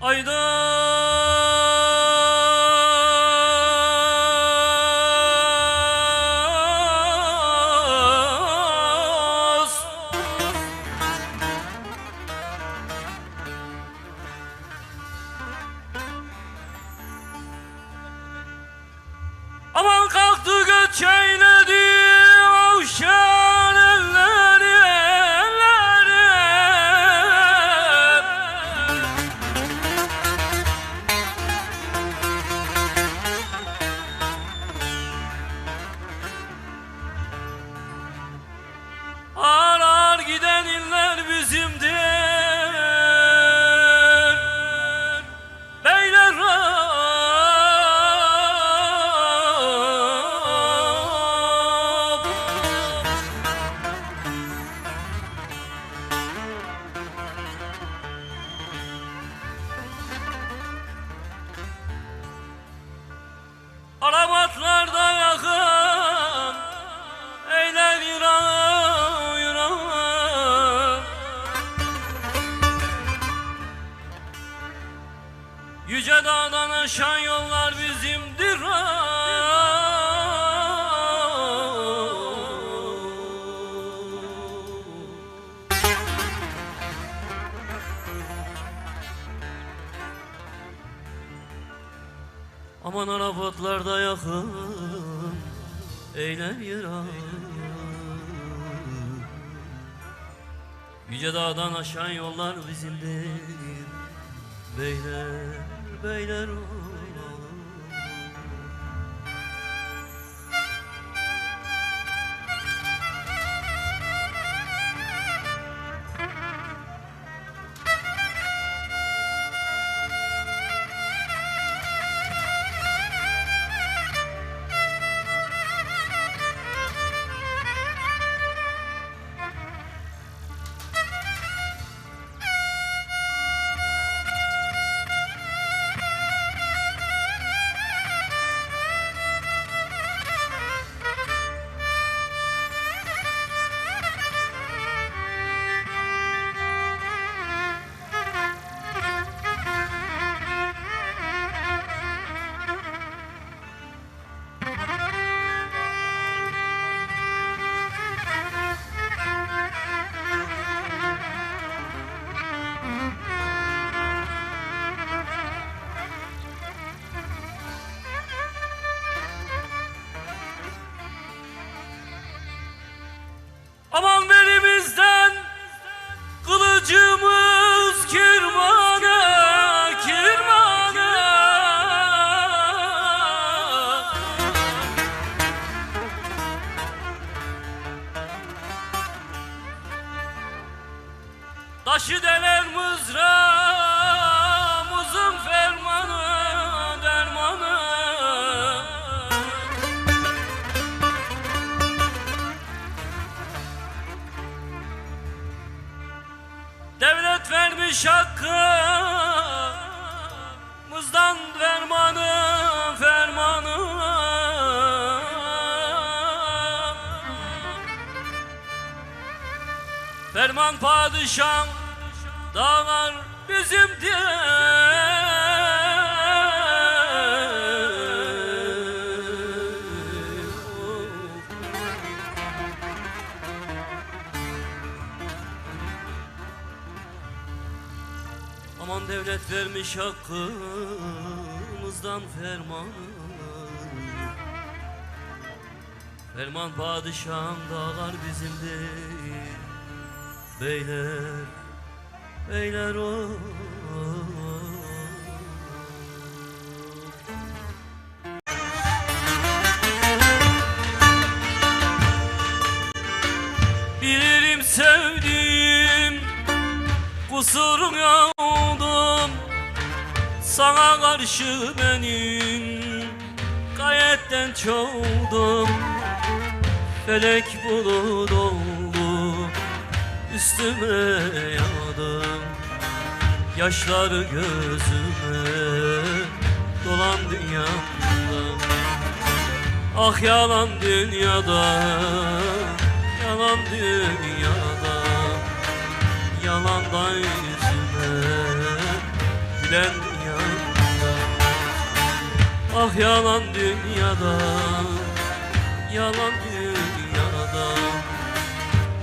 Aydos Arafatlarda yakın Eyler yırağı Yüce dağdan aşan yollar bizimdir. Beyler, beyler o Taşı delen mızrağımızın fermanı, dermanı. Devlet vermiş hakkımızdan fermanı fermanı Ferman padişah dağlar bizim diye Aman devlet vermiş hakkımızdan fermanı Ferman padişahım dağlar bizimdir. Beyler, beyler o. Bilirim sevdiğim kusurun yağdım Sana karşı benim gayetten çoğdum. Felek bulut oldu üstüme yağdım Yaşları gözüme dolan dünyamda. Ah yalan dünyada Yalan dünyada Yalandan yüzüme Gülen dünyada Ah yalan dünyada Yalan dünyada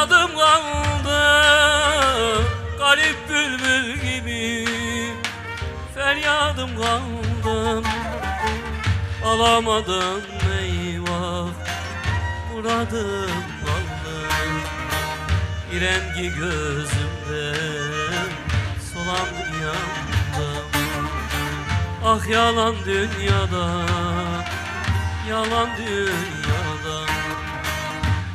Ne tadım kaldı Garip bülbül gibi. Feryadım kaldım Alamadım eyvah. Muradım kaldı Bir rengi gözümde Solan yandım Ah yalan dünyada Yalan dünyada